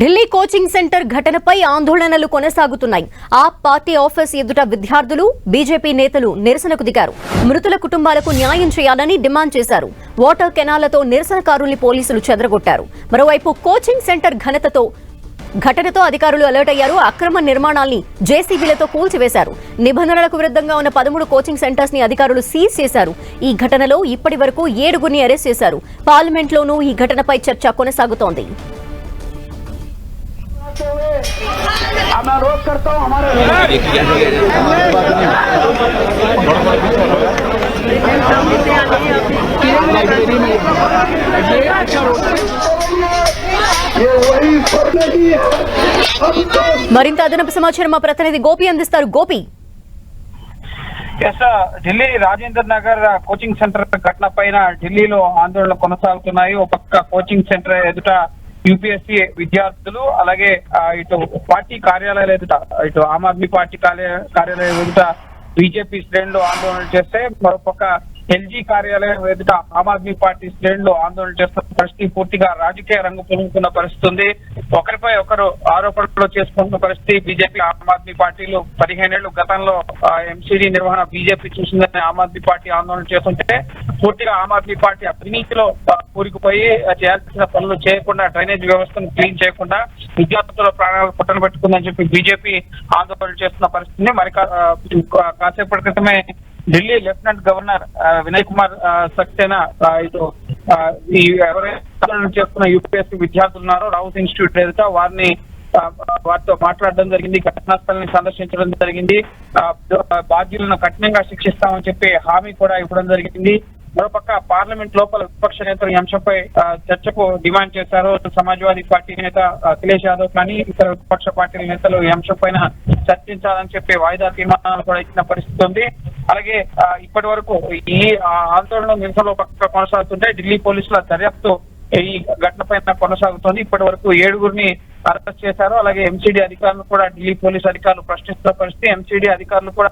Delhi coaching centre ఘటనపై ఆందోళనలు కొనసాగుతున్నాయి. ఆ పార్టీ ఆఫీస్ ఎదుట విద్యార్థులు బీజేపీ నేతలు నిరసనకు దిగారు. మృతుల కుటుంబాలకు న్యాయం చేయాలని డిమాండ్ చేశారు. వాటర్ కెనాలతో నిరసనకారుల్ని పోలీసులు చెదరగొట్టారు. మరోవైపు కోచింగ్ సెంటర్ ఘనతతో ఘటనతో అధికారులు అలర్ట్ అయ్యారు. అక్రమ నిర్మాణాల్ని జేసీబీలతో కూల్చివేశారు. నిబంధనలకు విరుద్ధంగా ఉన్న పదమూడు కోచింగ్ సెంటర్స్ని అధికారులు సీజ్ చేశారు. ఈ ఘటనలో ఇప్పటి వరకు ఏడుగురిని అరెస్ట్ చేశారు. పార్లమెంట్లోనూ ఈ ఘటనపై చర్చ కొనసాగుతోంది. अब मैं रोक करता हूँ हमारे ये वही फर्जी है अब तो మరింత అదనపు సమాచారం మా ప్రతినిధి గోపి అందిస్తారు Gopi S Delhi Rajendra Nagar coaching centre ఘటన పైన ఢిల్లీలో ఆందోళనలు కొనసాగుతున్నాయి ఒక పక్క కోచింగ్ సెంటర్ ఎదుట యూపీఎస్సీ విద్యార్థులు అలాగే ఇటు పార్టీ కార్యాలయాలు ఎదుట ఇటు ఆమ్ ఆద్మీ పార్టీ కార్యాలయ కార్యాలయం ఎదుట బీజేపీ శ్రేణులు ఆందోళన చేస్తే మరోపక్క ఎల్జీ కార్యాలయం ఎదుట ఆమ్ ఆద్మీ పార్టీ శ్రేణులు ఆందోళన చేస్తున్న పరిస్థితి పూర్తిగా రాజకీయ రంగు పులుముకున్న పరిస్థితి ఉంది. ఒకరిపై ఒకరు ఆరోపణలు చేసుకుంటున్న పరిస్థితి బీజేపీ ఆమ్ ఆద్మీ పార్టీలు పదిహేనేళ్ళు గతంలో ఎంసీడీ నిర్వహణ బీజేపీ చూసిందని ఆమ్ ఆద్మీ పార్టీ ఆందోళన చేస్తుంటే పూర్తిగా ఆమ్ ఆద్మీ పార్టీ అవినీతిలో కూరుకుపోయి చేయాల్సిన పనులు చేయకుండా డ్రైనేజ్ వ్యవస్థను క్లీన్ చేయకుండా విద్యార్థుల ప్రాణాలు పుట్టలు పెట్టుకుందని చెప్పి బీజేపీ ఆందోళన చేస్తున్న పరిస్థితిని మరి కాసేపటి క్రితమే ఢిల్లీ లెఫ్టినెంట్ గవర్నర్ వినయ్ కుమార్ సక్సేనా ఇటు ఈ ఎవరైతే చేస్తున్న యూపీఎస్సీ విద్యార్థులు ఉన్నారో రౌస్ ఇన్స్టిట్యూట్ ఎదుట వారిని వారితో మాట్లాడడం జరిగింది ఘటనా స్థలాన్ని సందర్శించడం జరిగింది బాధ్యులను కఠినంగా శిక్షిస్తామని చెప్పి హామీ కూడా ఇవ్వడం జరిగింది. మరోపక్క పార్లమెంట్ లోపల విపక్ష నేతలు ఈ అంశంపై చర్చకు డిమాండ్ చేశారు. సమాజ్వాదీ పార్టీ నేత అఖిలేష్ యాదవ్ కానీ ఇతర విపక్ష పార్టీల నేతలు ఈ అంశం పైన చర్చించాలని చెప్పి వాయిదా తీర్మానాలు కూడా ఇచ్చిన పరిస్థితి ఉంది. అలాగే ఇప్పటి వరకు ఈ ఆందోళన నిరసనలో పక్క కొనసాగుతుంటే ఢిల్లీ పోలీసుల దర్యాప్తు ఈ ఘటన పైన కొనసాగుతోంది. ఇప్పటి వరకు ఏడుగురిని అరెస్ట్ చేశారు. అలాగే ఎంసీడీ అధికారులు కూడా ఢిల్లీ పోలీస్ అధికారులు ప్రశ్నిస్తున్న పరిస్థితి ఎంసీడీ అధికారులు కూడా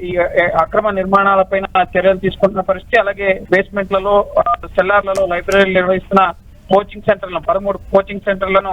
ఈ ఏ, అక్రమ నిర్మాణాలపైన చర్యలు తీసుకుంటున్న పరిస్థితి అలాగే బేస్మెంట్లలో సెల్లార్లలో లైబ్రరీలు నిర్వహిస్తున్న కోచింగ్ సెంటర్లను పదమూడు కోచింగ్ సెంటర్లను